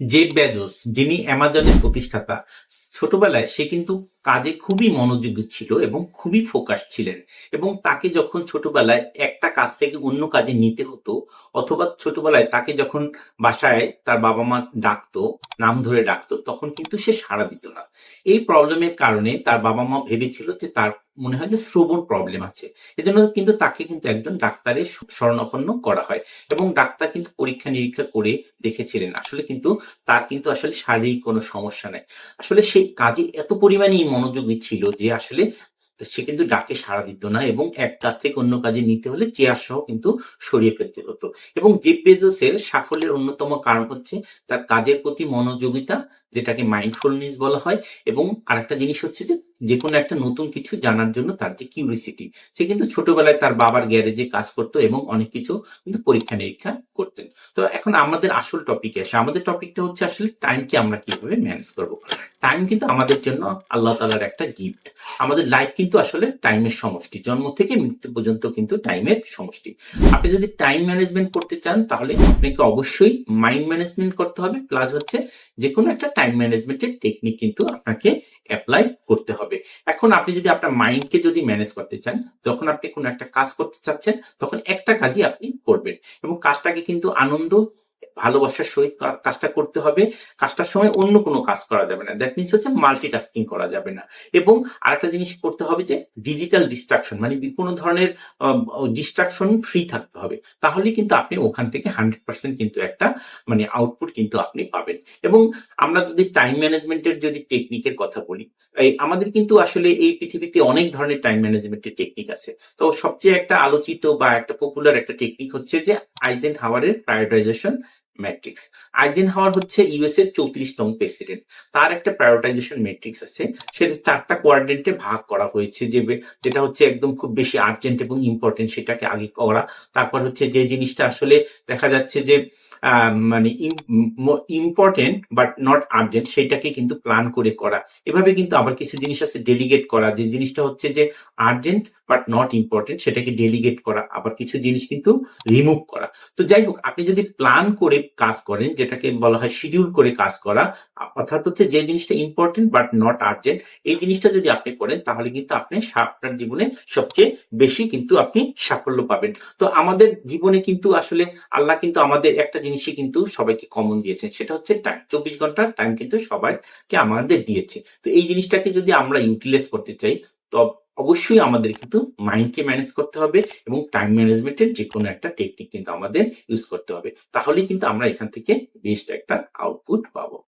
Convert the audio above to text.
Jeff Bezos যিনি অ্যামাজনের প্রতিষ্ঠাতা ছোটবেলায় সে কিন্তু কাজে খুবই মনোযোগী ছিল এবং খুবই ফোকাস ছিলেন এবং তাকে যখন ছোটবেলায় একটা কাজ থেকে অন্য কাজে নিতে হতো অথবা ছোটবেলায় তাকে যখন বাসায় তার বাবা মা ডাকতো, নাম ধরে ডাকতো, তখন কিন্তু সে সাড়া দিত না। এই প্রবলেমের কারণে তার বাবা মা ভেবেছিল যে তার মনে হয় যে শ্রবণ প্রবলেম আছে। এজন্য কিন্তু তাকে কিন্তু একজন ডাক্তারের শরণাপন্ন করা হয় এবং ডাক্তার কিন্তু পরীক্ষা নিরীক্ষা করে দেখেছিলেন। আসলে কিন্তু তার কিন্তু আসলে শারীরিক কোনো সমস্যা নাই। আসলে সেই কাজে এত পরিমাণে মনোযোগী ছিল যে আসলে সে কিন্তু ডাকে সাড়া দিত না এবং এক কাজ থেকে অন্য কাজে নিতে হলে চেয়ার সহ কিন্তু সরিয়ে ফেলতে হতো। এবং জেফ বেজোসের সাফল্যের অন্যতম কারণ হচ্ছে তার কাজের প্রতি মনোযোগিতা, যেটাকে মাইন্ডফুলনেস বলা হয়, এবং আরেকটা জিনিস হচ্ছে যে যে কোনো একটা নতুন কিছু জানার জন্য তার যে কিউরিসিটি সে কিন্তু ছোটবেলায় তার বাবার গ্যারেজে কাজ করতো এবং অনেক কিছু কিন্তু পরীক্ষা নিরীক্ষা করতেন। তো এখন আমাদের আসল টপিকে আসে। আমাদের টপিকটা হচ্ছে আসলে টাইমকে আমরা কীভাবে ম্যানেজ করব? টাইম কিন্তু আমাদের জন্য আল্লাহ তালার একটা গিফট আমাদের লাইফ কিন্তু আসলে টাইমের সমষ্টি। জন্ম থেকে মৃত্যু পর্যন্ত কিন্তু টাইমের সমষ্টি। আপনি যদি টাইম ম্যানেজমেন্ট করতে চান, তাহলে আপনাকে অবশ্যই মাইন্ড ম্যানেজমেন্ট করতে হবে। প্লাস হচ্ছে যে কোনো একটা টাইম ম্যানেজমেন্টের টেকনিক কিন্তু আপনাকে অ্যাপ্লাই করতে হবে। এখন আপনি যদি আপনার মাইন্ডকে যদি ম্যানেজ করতে চান, যখন আপনি কোনো একটা কাজ করতে চাচ্ছেন, তখন একটা কাজই আপনি করবেন। এবং কাজটাকে কিন্তু আনন্দ ভালোবাসার সহিত কাজটা করতে হবে। কাজটার সময় অন্য কোনো কাজ করা যাবে না। দ্যাট মিনস হচ্ছে মাল্টিটাস্কিং করা যাবে না। এবং আরেকটা জিনিস করতে হবে যে ডিজিটাল ডিস্ট্রাকশন মানে কোনো ধরনের ডিস্ট্রাকশন ফ্রি থাকতে হবে। তাহলে কিন্তু আপনি ওখান থেকে হান্ড্রেড পার্সেন্ট কিন্তু একটা মানে আউটপুট কিন্তু আপনি পাবেন। এবং আমরা যদি টাইম ম্যানেজমেন্টের যদি টেকনিকের কথা বলি, এই আমাদের কিন্তু আসলে এই পৃথিবীতে অনেক ধরনের টাইম ম্যানেজমেন্টের টেকনিক আছে। তো সবচেয়ে একটা আলোচিত বা একটা পপুলার একটা টেকনিক হচ্ছে যে আইজেন হাওয়ারের প্রায়োরিটাইজেশন ম্যাট্রিক্স আইজেন হাওয়ার হচ্ছে ইউএস এর চৌত্রিশতম প্রেসিডেন্ট তার একটা প্রায়োরিটাইজেশন ম্যাট্রিক্স আছে। সেটা চারটা কোয়ার্ডেন্টে ভাগ করা হয়েছে যে, যেটা হচ্ছে একদম খুব বেশি আর্জেন্ট এবং ইম্পর্টেন্ট সেটাকে আগে করা। তারপর হচ্ছে যে জিনিসটা আসলে দেখা যাচ্ছে যে মানে ইম্পর্টেন্ট বাট নট আর্জেন্ট সেটাকে কিন্তু প্ল্যান করে করা। এভাবে কিন্তু আবার কিছু জিনিস আছে ডেলিগেট করা। যে জিনিসটা হচ্ছে যে আর্জেন্ট বাট নট ইম্পর্টেন্ট সেটাকে ডেলিগেট করা। আবার কিছু জিনিস কিন্তু রিমুভ করা। তো যাই হোক, আপনি যদি প্ল্যান করে কাজ করেন, যেটাকে বলা হয় শিডিউল করে কাজ করা, অর্থাৎ হচ্ছে যে জিনিসটা ইম্পর্টেন্ট বাট নট আর্জেন্ট এই জিনিসটা যদি আপনি করেন, তাহলে কিন্তু আপনি আপনার জীবনে সবচেয়ে বেশি কিন্তু আপনি সাফল্য পাবেন। তো আমাদের জীবনে কিন্তু আসলে আল্লাহ কিন্তু আমাদের একটা জিনিসই কিন্তু সবাইকে কমন দিয়েছেন সেটা হচ্ছে টাইম চব্বিশ ঘণ্টার টাইম কিন্তু সবাইকে আমাদের দিয়েছে। তো এই জিনিসটাকে যদি আমরা ইউটিলাইজ করতে চাই, তো অবশ্যই আমাদের কিন্তু মাইন্ডকে ম্যানেজ করতে হবে এবং টাইম ম্যানেজমেন্টের যে কোনো একটা টেকনিক কিন্তু আমাদের ইউজ করতে হবে। তাহলেই কিন্তু আমরা এখান থেকে বেস্ট একটা আউটপুট পাবো।